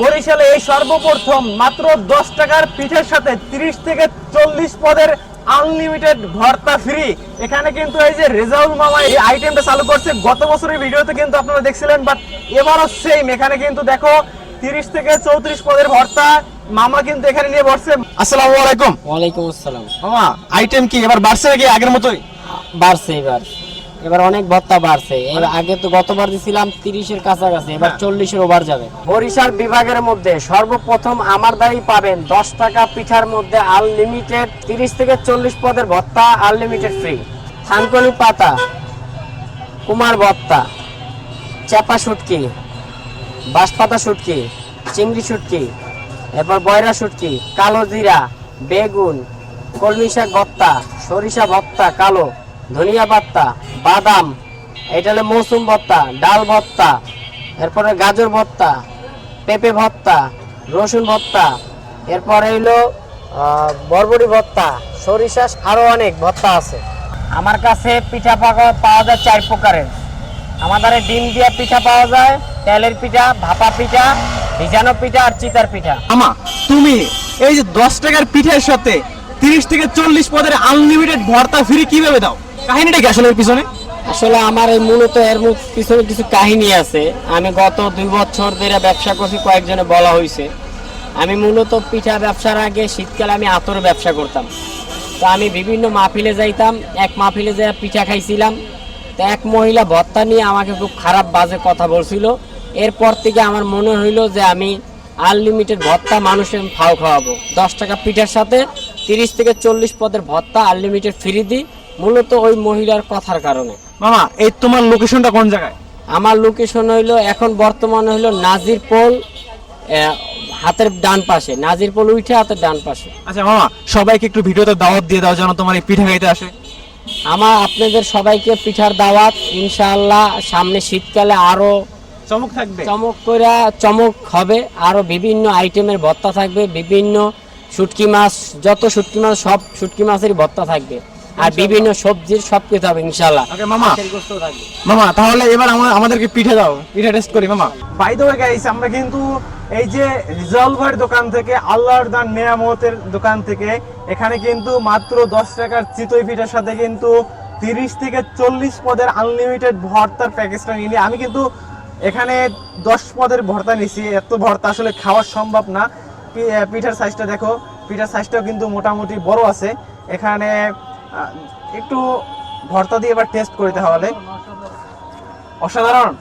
বরিশালে এই সর্বপ্রথম মাত্র দশ টাকার পিঠের সাথে তিরিশ থেকে চল্লিশ পদের আনলিমিটেড ভর্তা ফ্রি এখানে কিন্তু এই যে রেজাউল মামা এই আইটেমটা চালু করছে। গত বছরের ভিডিওতে কিন্তু আপনারা দেখছিলেন বাট এবারও সেম এখানে কিন্তু দেখো তিরিশ থেকে চৌত্রিশ পদের ভর্তা মামা কিন্তু এখানে নিয়ে বসছে। আসসালামু আলাইকুম। ওয়ালাইকুম আসসালাম। মামা আইটেম কি এবার বাড়ছে নাকি আগের মতোই? বাড়ছে এবার এবার অনেক ভত্তা বাড়ছে। আগে তো গতবার দিছিলাম তিরিশের কাছাকাছি এবার হ্যাঁ। চল্লিশের ওভার যাবে। বরিশাল বিভাগের মধ্যে সর্বপ্রথম আমার দ্বারাই পাবেন দশ টাকা পিঠার মধ্যে আনলিমিটেড তিরিশ থেকে চল্লিশ পদের ভত্তা আনলিমিটেড ফ্রি থানকনি পাতা কুমার ভত্তা চাপা শুটকি বাঁশপাতা শুটকি চিংড়ি শুটকি এরপর বয়রা শুটকি কালো জিরা বেগুন কলমি শাক ভত্তা সরিষা ভত্তা কালো। ধনিয়া পাত্তা বাদাম এটা হলো মৌসুম ভত্তা ডাল ভত্তা এরপরে গাজর ভত্তা পেঁপে ভত্তা রসুন ভত্তা এরপরে হইল আহ, বরবটি ভত্তা সরিষা আরও অনেক ভত্তা আছে। আমার কাছে পিঠা পাকা পাওয়া যায় চার প্রকারের। আমাদের ডিম দিয়া পিঠা পাওয়া যায় তেলের পিঠা ভাপা পিঠা ভিজানো পিঠা আর চিতার পিঠা। আমা তুমি এই যে দশ টাকার পিঠের সাথে তিরিশ থেকে চল্লিশ পদের আনলিমিটেড ভর্তা ফ্রি কীভাবে দাও? কাহিনীটা কি আসলে পিছনে? আসলে আমার এই মূলত এর পিছনে কিছু কাহিনী আছে। আমি গত দুই বছর ধরে ব্যবসা করছি, কয়েকজনে বলা হয়েছে আমি মূলত পিঠা ব্যবসার আগে শীতকালে আমি আতর ব্যবসা করতাম। তো আমি বিভিন্ন মাহফিলে যাইতাম, এক মাহফিলে যাই পিঠা খাইছিলাম। তো এক মহিলা ভত্তা নিয়ে আমাকে খুব খারাপ বাজে কথা বলছিল। এরপর থেকে আমার মনে হইল যে আমি আনলিমিটেড ভত্তা মানুষের ফাও খাওয়াবো। দশ টাকা পিঠার সাথে তিরিশ থেকে চল্লিশ পদের ভত্তা আনলিমিটেড ফ্রি দিই। মূলত ওই মহিলার কথার কারণে। মামা এই তোমার লোকেশনটা কোন জায়গায়? আমার লোকেশন হইল এখন বর্তমানে হইল নাজির পোল হাতের ডান পাশে। নাজির পোল উঠে হাতের ডান পাশে। আচ্ছা মামা সবাইকে একটু ভিডিওতে দাওয়াত দিয়ে দাও যেন তোমার এই পিঠা খাইতে আসে। আমার আপনাদের সবাইকে পিঠার দাওয়াত ইনশাআল্লাহ সামনে শীতকালে আরও চমক থাকবে। চমক করে চমক হবে। আরও বিভিন্ন আইটেমের ভত্তা থাকবে বিভিন্ন শুটকি মাছ যত শুটকি মাছ সব শুটকি মাছেরই ভত্তা থাকবে। আর বিভিন্ন সবজির সব কিছু হবে ইনশাআল্লাহ। ওকে মামা। মামা তাহলে এবার আমরা আমাদেরকে পিঠে দাও। পিঠে টেস্ট করি মামা। বাই দ্য ওয়ে গাইস আমরা কিন্তু এই যে রিজলভার দোকান থেকে আল্লাহর দান নেয়ামতের দোকান থেকে এখানে কিন্তু মাত্র দশ টাকার চিতই পিঠার সাথে কিন্তু তিরিশ থেকে চল্লিশ পদের আনলিমিটেড ভর্তার প্যাকেজটা নিয়ে আমি কিন্তু এখানে দশ পদের ভর্তা নিছি। এত ভর্তা আসলে খাওয়া সম্ভব না। পিঠার সাইজটা দেখো। পিঠার সাইজটাও কিন্তু মোটামুটি বড় আছে। এখানে একটু ভর্তা দিয়ে এবার টেস্ট করি তাহলে অসাধারণ।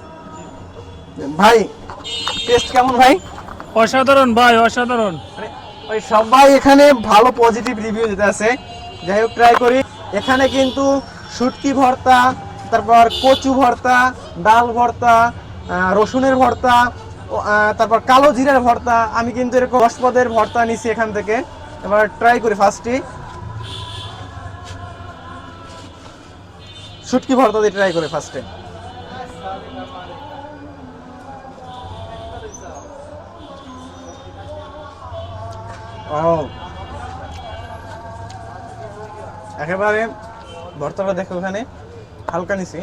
ভাই টেস্ট কেমন ভাই? অসাধারণ ভাই অসাধারণ। মানে ওই সবাই এখানে ভালো পজিটিভ রিভিউ দিতে আছে। যাই হোক ট্রাই করি। এখানে কিন্তু শুটকি ভর্তা তারপর কচু ভর্তা ডাল ভর্তা রসুনের ভর্তা তারপর কালো জিরার ভর্তা। আমি কিন্তু এরকম দশ পদের ভর্তা নিছি এখান থেকে। এবার ট্রাই করি ফার্স্টে শুটকি ভর্তা দিয়ে ট্রাই করে ফার্স্টে একেবারে ভর্তাটা দেখো ওখানে হালকা নিছি।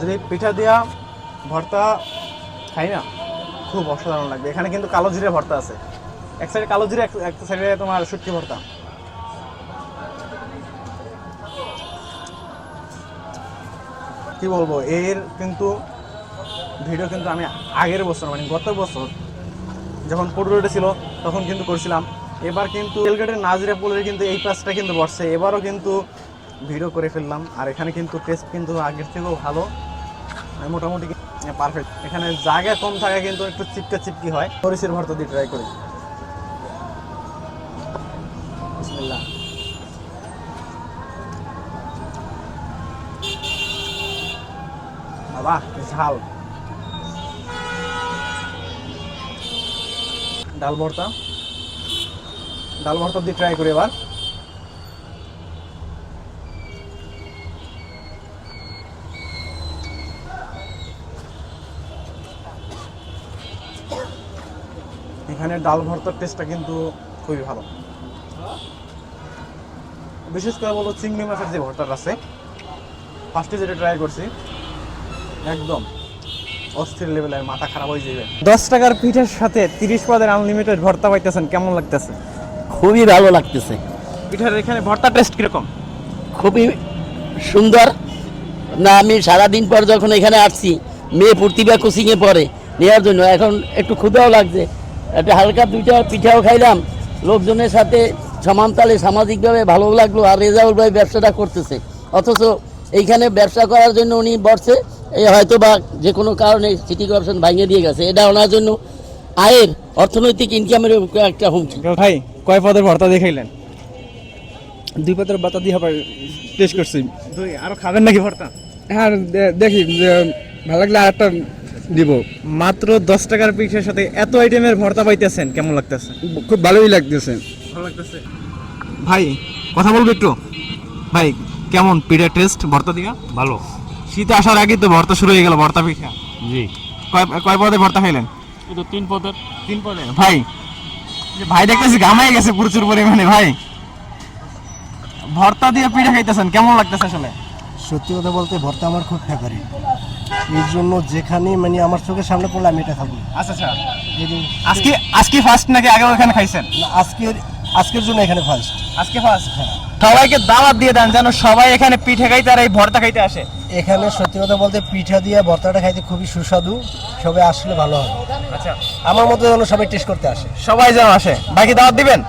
যদি পিঠা দিয়া ভর্তা খাই না, খুব অসাধারণ লাগবে। এখানে কিন্তু কালো জিরে ভর্তা আছে। এক সাইডে কালো জিরে, এক সাইডে তোমার শুটকি ভর্তা। কি বলব, এর কিন্তু ভিডিও কিন্তু আমি আগের বছর মানে গত বছর যখন রোডে ছিল তখন কিন্তু করছিলাম। এবার কিন্তু রেলগেটের নাজিরা পোলের কিন্তু এই পাশটা কিন্তু বসছে এবারও কিন্তু ভিডিও করে ফেললাম। আর এখানে কিন্তু টেস্ট কিন্তু আগের থেকেও ভালো। মোটামুটি পারফেক্ট এখানে জায়গা কম থাকে কিন্তু একটু চিপকা চিপকি হয়। মরিচের ভর্তা দিয়ে ট্রাই করি। বিসমিল্লাহ। বাবা ডাল ভর্তা। ডাল ভর্তা দিয়ে ট্রাই করি এবার। এখানে ডাল ভর্তার টেস্টটা কিন্তু খুবই ভালো। বিশেষ করে বলব চিংড়ি মাছের যে ভর্তাটা আছে ফার্স্টে যেটা ট্রাই করছি একদম। অস্থির লেভেলের মাথা খারাপ হয়ে যাবে। দশ টাকার পিঠের সাথে তিরিশ পদের আনলিমিটেড ভর্তা পাইতেছেন কেমন লাগতেছে? খুবই ভালো লাগতেছে। পিঠার এখানে ভর্তা টেস্ট কীরকম? খুবই সুন্দর। না আমি সারাদিন পর যখন এখানে আসছি মেয়ে প্রতিভা কোচিংয়ে পড়ে নেওয়ার জন্য। এখন একটু ক্ষুদাও লাগছে। একটা হালকা দুইটা পিঠাও খাইলাম। লোকজনের সাথে সমানতালে সামাজিকভাবে ভালো লাগল আর রেজাউল ভাই ব্যবসাটা করতেছে। অথচ এইখানে ব্যবসা করার জন্য উনি বসছে এই হয়তো বা যে কোনো কারণে সিটি কর্পোরেশন ভাঙিয়ে দিয়ে গেছে। এটা ওনার জন্য আয়ের অর্থনৈতিক ইনকামের একটা হুমকি। ভাই কয় পদের ভর্তা দেখাইলেন দুই পাতার বাতা দিয়ে হবে টেস্ট করছি। দুই আরও খাবেন নাকি ভর্তা? হ্যাঁ দেখি ভালো লাগলে আর একটা দিব। মাত্র দশ টাকার পিঠের সাথে এত আইটেমের ভর্তা পাইতেছেন কেমন লাগতেছে? খুব ভালোই লাগতেছে। ভালো লাগতেছে। ভাই কথা বলব একটু? ভাই কেমন পিঠের টেস্ট ভর্তা দিয়া ভালো। শীত আসার আগেই তো ভর্তা শুরু হয়ে গেল ভর্তা পিঠা। জি। কয় কয় পদে ভর্তা খাইলেন? এটা তিন পদের তিন পদে। ভাই যে ভাই দেখতেছি গামাই গেছে প্রচুর পরিমাণে ভাই। ভর্তা দিয়ে পিঠা খাইতেছেন কেমন লাগতেছে আসলে? সত্যি কথা বলতে ভর্তা আমার খুব ফেভারিট এই জন্য যেখানে মানে আমার চোখের সামনে পড়লে আমি এটা খাব। আচ্ছা আচ্ছা। আজকে আজকে ফার্স্ট নাকি আগে ওখানে খাইছেন? না, আজকের আজকের জন্য এখানে ফার্স্ট আজকে ফার্স্ট সবাইকে দাওয়াত দিয়ে দেন যেন সবাই এখানে পিঠে খাইতে আর এই ভর্তা খাইতে আসে। এখানে সত্যি কথা বলতে পিঠা দিয়ে ভর্তাটা খাইতে খুবই সুস্বাদু সবাই আসলে ভালো হবে। আচ্ছা। আমার মতো যেন সবাই টেস্ট করতে আসে। সবাই যেন আসে। বাকি দাওয়াত দিবেন?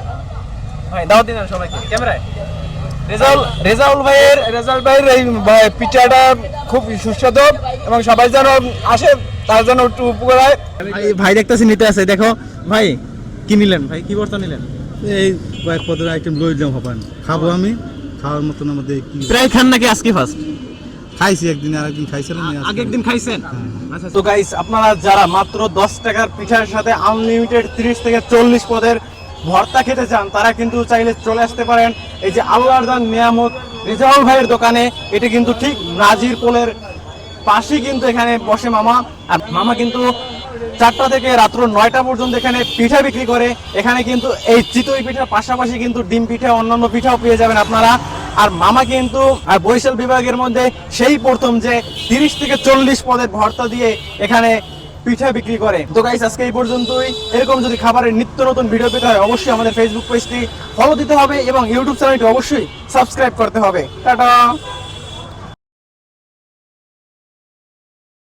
ভাই দাওয়াত দিবেন সবাইকে। ক্যামেরায়। রেজাউল রেজাউল ভাইয়ের রেজাউল ভাইয়ের এই ভাই পিঠাটা খুব সুস্বাদু এবং সবাই যেন আসে তার জন্য একটু উপকার হয়। ভাই দেখতেছি নিতে আছে। দেখো ভাই কি নিলেন? ভাই কি বর্তা নিলেন? এই কয়েক পদের আইটেম লইলাম হবেন খাব আমি। খাওয়ার মতন আমাদের কি প্রায় খান নাকি আজকে ফার্স্ট খাইছি একদিন আর একদিন খাইছিলাম আগে একদিন খাইছেন? আচ্ছা তো গাইস আপনারা যারা মাত্র দশ টাকার পিঠার সাথে আনলিমিটেড তিরিশ থেকে চল্লিশ পদের ভর্তা খেতে চান তারা কিন্তু চাইলে চলে আসতে পারেন। এই যে আল্লাহর দান নিয়ামত রেজাউল ভাইয়ের দোকানে এটি কিন্তু ঠিক নাজির পোলের পাশেই কিন্তু এখানে বসে মামা। আর মামা কিন্তু চারটা থেকে রাত্র নয়টা পর্যন্ত এখানে পিঠা বিক্রি করে। এখানে কিন্তু এই চিতই পিঠার পাশাপাশি কিন্তু ডিম পিঠা, অন্যান্য পিঠাও পেয়ে যাবেন আপনারা। আর মামা কিন্তু, আর বরিশাল বিভাগের মধ্যে সেই প্রথম যে তিরিশ থেকে চল্লিশ পদের ভর্তা দিয়ে এখানে পিঠা বিক্রি করে। তো গাইস আজকে এই পর্যন্তই। এরকম যদি খাবারের নিত্য নতুন ভিডিও পেতে হয়, অবশ্যই আমাদের ফেসবুক পেজটি ফলো দিতে হবে এবং ইউটিউব চ্যানেলটি অবশ্যই সাবস্ক্রাইব করতে হবে। টাটা!